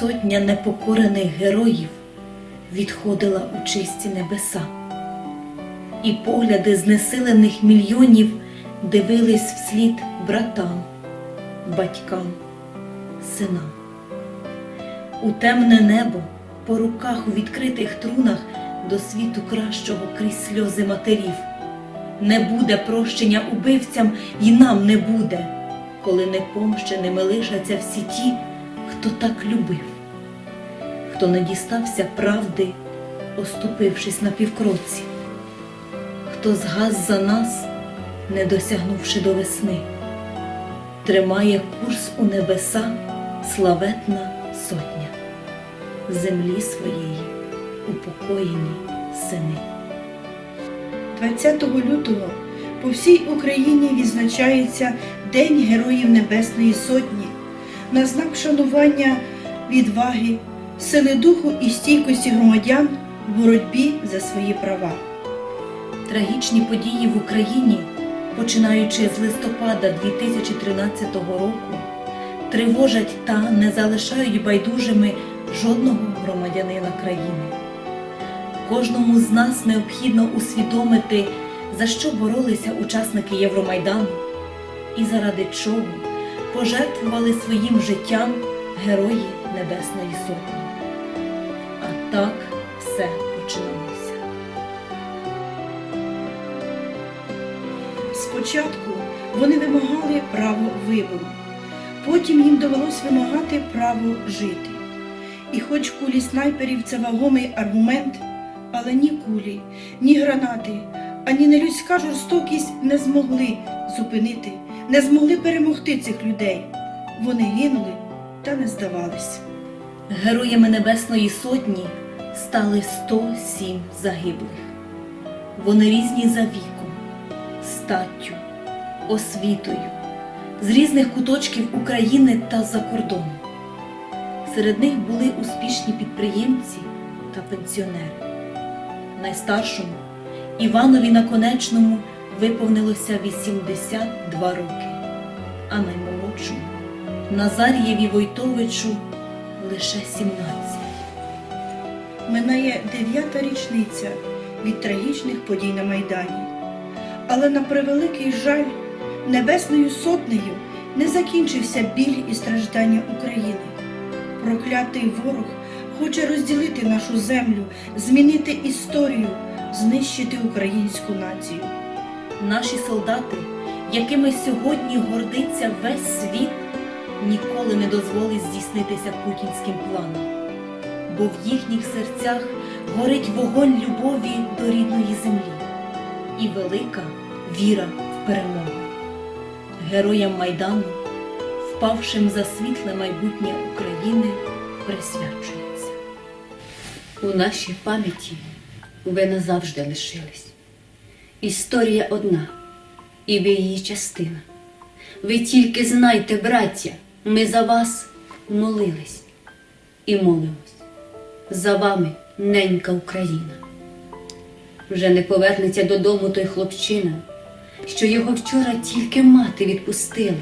Сотня непокорених героїв відходила у чисті небеса, і погляди знесилених мільйонів дивились вслід братам, батькам, синам. У темне небо, по руках у відкритих трунах до світу кращого крізь сльози матерів. Не буде прощення убивцям і нам не буде, коли непомщеними лишаться всі ті, хто так любив, хто не дістався правди, оступившись на півкроці, хто згас за нас, не досягнувши до весни, тримає курс у небеса славетна сотня, землі своєї упокоєні сини. 20 лютого по всій Україні відзначається День Героїв Небесної Сотні. На знак шанування відваги, сили духу і стійкості громадян в боротьбі за свої права. Трагічні події в Україні, починаючи з листопада 2013 року, тривожать та не залишають байдужими жодного громадянина країни. Кожному з нас необхідно усвідомити, за що боролися учасники Євромайдану і заради чого пожертвували своїм життям герої Небесної Сотні. Так все починалося. Спочатку вони вимагали право вибору, потім їм довелось вимагати право жити. І хоч кулі снайперів це вагомий аргумент, але ні кулі, ні гранати, ані нелюдська жорстокість не змогли зупинити, не змогли перемогти цих людей. Вони гинули та не здавались. Героями Небесної Сотні стали 107 загиблих. Вони різні за віком, статтю, освітою, з різних куточків України та за кордону. Серед них були успішні підприємці та пенсіонери. Найстаршому Іванові Наконечному виповнилося 82 роки, а наймолодшому Назарієві Войтовичу лише 17. Минає дев'ята річниця від трагічних подій на Майдані. Але на превеликий жаль, небесною сотнею не закінчився біль і страждання України. Проклятий ворог хоче розділити нашу землю, змінити історію, знищити українську націю. Наші солдати, якими сьогодні гордиться весь світ, ніколи не дозволить здійснитися путінським планам, бо в їхніх серцях горить вогонь любові до рідної землі і велика віра в перемогу. Героям Майдану, впавшим за світле майбутнє України, присвячується. У нашій пам'яті ви назавжди лишились. Історія одна, і ви її частина. Ви тільки знайте, браття, ми за вас молились і молимось. За вами ненька Україна. Вже не повернеться додому той хлопчина, що його вчора тільки мати відпустила,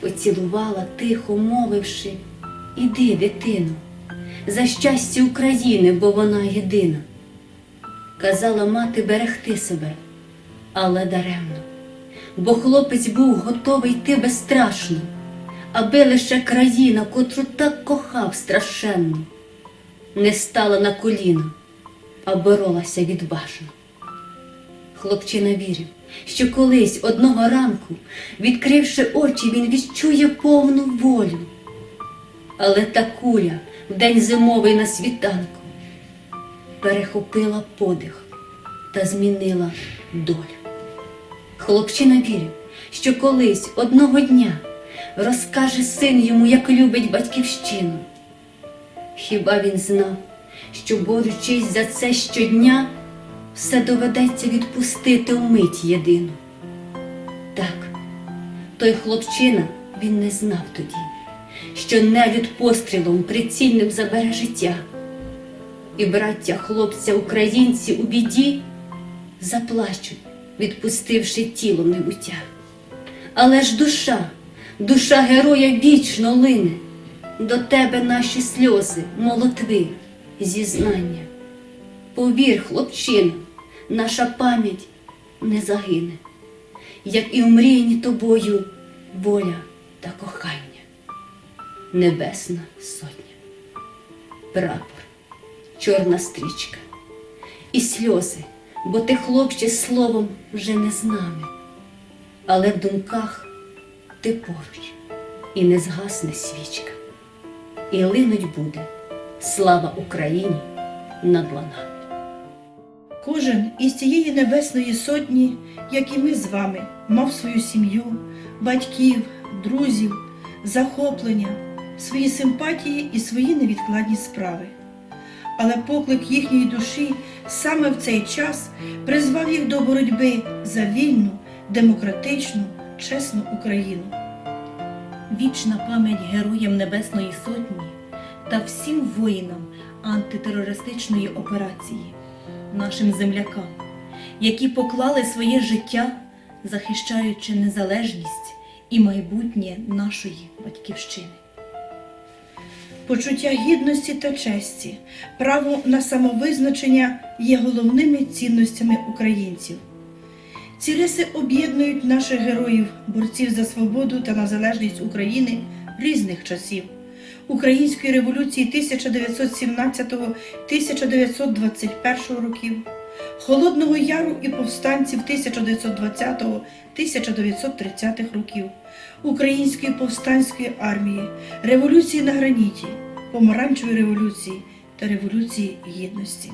поцілувала, тихо мовивши, іди, дитино, за щастя України, бо вона єдина. Казала мати берегти себе, але даремно, бо хлопець був готовий йти безстрашно, аби лише країна, котру так кохав страшенно, не стала на коліна, а боролася від відважно. Хлопчина вірив, що колись одного ранку, відкривши очі, він відчує повну волю. Але та куля в день зимовий на світанку перехопила подих та змінила долю. Хлопчина вірив, що колись одного дня розкаже син йому, як любить батьківщину. Хіба він знав, що борючись за це щодня, все доведеться відпустити вмить єдину? Так, той хлопчина він не знав тоді, що нелюд пострілом прицільним забере життя. І браття хлопця українці у біді заплачуть, відпустивши тіло небуття. Але ж душа, душа героя вічно лине, до тебе наші сльози, молотви, зізнання. Повір, хлопчина, наша пам'ять не загине, як і омріяні тобою воля та кохання. Небесна сотня, прапор, чорна стрічка і сльози, бо ти, хлопче, словом вже не з нами, але в думках ти поруч, і не згасне свічка, і линуть буде слава Україні над ланами. Кожен із цієї небесної сотні, як і ми з вами, мав свою сім'ю, батьків, друзів, захоплення, свої симпатії і свої невідкладні справи. Але поклик їхньої душі саме в цей час призвав їх до боротьби за вільну, демократичну, чесну Україну. Вічна пам'ять героям Небесної Сотні та всім воїнам антитерористичної операції, нашим землякам, які поклали своє життя, захищаючи незалежність і майбутнє нашої батьківщини. Почуття гідності та честі, право на самовизначення є головними цінностями українців. Ці риси об'єднують наших героїв, борців за свободу та незалежність України різних часів. Української революції 1917-1921 років, Холодного Яру і повстанців 1920-1930 років, Української повстанської армії, революції на граніті, помаранчевої революції та революції гідності.